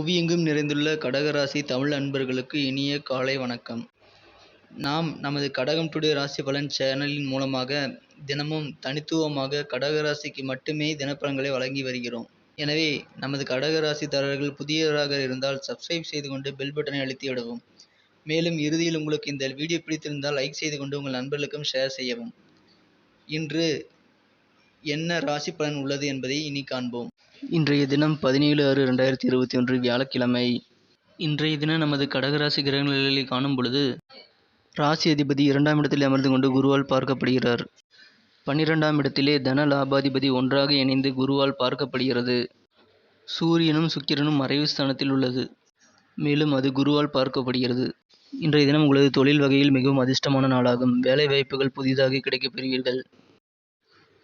புவியெங்கும் நிறைந்துள்ள கடகராசி தமிழ் அன்பர்களுக்கு இனிய காலை வணக்கம். நாம் நமது கடகம் டுடே ராசி பலன் சேனலின் மூலமாக தினமும் தனித்துவமாக கடகராசிக்கு மட்டுமே தினப்பலன்களை வழங்கி வருகிறோம். எனவே நமது கடகராசிதாரர்கள் புதியவராக இருந்தால் சப்ஸ்கிரைப் செய்து கொண்டு பெல் பட்டனை அழுத்தி விடவும். மேலும் இறுதியில் உங்களுக்கு இந்த வீடியோ பிடித்திருந்தால் லைக் செய்து கொண்டு உங்கள் நண்பர்களுக்கும் ஷேர் செய்யவும். இன்று என்ன ராசி பலன் உள்ளது என்பதை இனி காண்போம். இன்றைய தினம் பதினேழு ஆறு ரெண்டாயிரத்தி இருபத்தி ஒன்று வியாழக்கிழமை. இன்றைய தினம் நமது கடகராசி கிரகங்களில் காணும் பொழுது ராசி அதிபதி இரண்டாம் இடத்தில் அமர்ந்து கொண்டு குருவால் பார்க்கப்படுகிறார். பன்னிரெண்டாம் இடத்திலே தன லாபாதிபதி ஒன்றாக இணைந்து குருவால் பார்க்கப்படுகிறது. சூரியனும் சுக்கிரனும் மறைவு ஸ்தானத்தில் உள்ளது. மேலும் அது குருவால் பார்க்கப்படுகிறது. இன்றைய தினம் உங்களது தொழில் வகையில் மிகவும் அதிர்ஷ்டமான நாளாகும். வேலை வாய்ப்புகள் புதிதாக கிடைக்கப் பெறுவீர்கள்.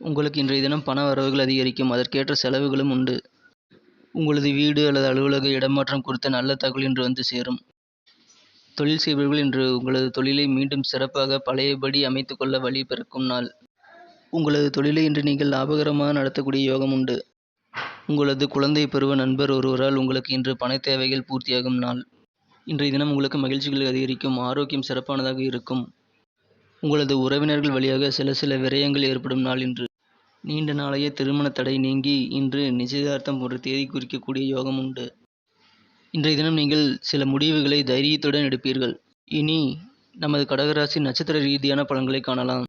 உங்களுக்கு இன்றைய தினம் பண வரவுகள் அதிகரிக்கும் அதற்கேற்ற செலவுகளும் உண்டு. உங்களது வீடு அல்லது அலுவலக இடமாற்றம் குறித்த நல்ல தகவல் இன்று வந்து சேரும். தொழில் செய்பவர்கள் இன்று உங்களது தொழிலை மீண்டும் சிறப்பாக பழையபடி அமைத்துக்கொள்ள வழி பிறக்கும் நாள். உங்களது தொழிலை இன்று நீங்கள் லாபகரமாக நடத்தக்கூடிய யோகம் உண்டு. உங்களது குழந்தை பருவ நண்பர் ஒருவரால் உங்களுக்கு இன்று பண தேவைகள் பூர்த்தியாகும் நாள். இன்றைய தினம் உங்களுக்கு மகிழ்ச்சிகள் அதிகரிக்கும் ஆரோக்கியம் சிறப்பானதாக இருக்கும். உங்களது உறவினர்கள் வழியாக சில சில விரயங்கள் ஏற்படும் நாள் இன்று. நீண்ட நாளைய திருமண தடை நீங்கி இன்று நிச்சயதார்த்தம் ஒரு தேதி குறிக்கக்கூடிய யோகம் உண்டு. இன்றைய தினம் நீங்கள் சில முடிவுகளை தைரியத்துடன் எடுப்பீர்கள். இனி நமது கடகராசி நட்சத்திர ரீதியான பலன்களை காணலாம்.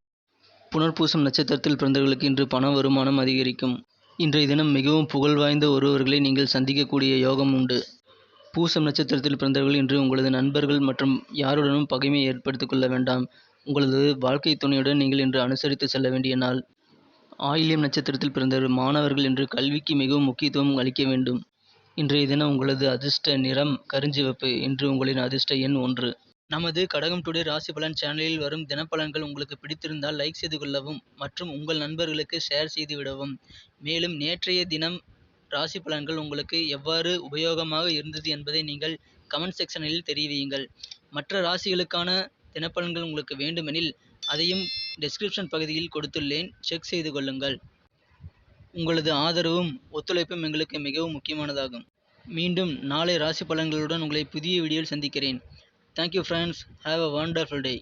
புனர்பூசம் நட்சத்திரத்தில் பிறந்தவர்களுக்கு இன்று பண வருமானம் அதிகரிக்கும். இன்றைய தினம் மிகவும் புகழ் வாய்ந்த ஒருவர்களை நீங்கள் சந்திக்கக்கூடிய யோகம் உண்டு. பூசம் நட்சத்திரத்தில் பிறந்தவர்கள் இன்று உங்களது நண்பர்கள் மற்றும் யாருடனும் பகைமை ஏற்படுத்திக் கொள்ள வேண்டாம். உங்களது வாழ்க்கை துணையுடன் நீங்கள் இன்று அனுசரித்து செல்ல வேண்டிய நாள். ஆயில்யம் நட்சத்திரத்தில் பிறந்த மாணவர்கள் இன்று கல்விக்கு மிகவும் முக்கியத்துவம் அளிக்க வேண்டும். இன்றைய தினம் உங்களது அதிர்ஷ்ட நிறம் கருஞ்சிவப்பு இன்று உங்களின் அதிர்ஷ்ட எண் ஒன்று. நமது கடகம் டுடே ராசி பலன் சேனலில் வரும் தினப்பலன்கள் உங்களுக்கு பிடித்திருந்தால் லைக் செய்து கொள்ளவும் மற்றும் உங்கள் நண்பர்களுக்கு ஷேர் செய்து விடவும். மேலும் நேற்றைய தினம் ராசி பலன்கள் உங்களுக்கு எவ்வாறு உபயோகமாக இருந்தது என்பதை நீங்கள் கமெண்ட் செக்ஷனில் தெரிவியுங்கள். மற்ற ராசிகளுக்கான தினப்பலன்கள் உங்களுக்கு வேண்டுமெனில் அதையும் டெஸ்கிரிப்ஷன் பகுதியில் கொடுத்துள்ளேன். செக் செய்து கொள்ளுங்கள். உங்களது ஆதரவும் ஒத்துழைப்பும் எங்களுக்கு மிகவும் முக்கியமானதாகும். மீண்டும் நாளை ராசி பலன்களுடன் உங்களை புதிய வீடியோவில் சந்திக்கிறேன். Thank you friends have a wonderful day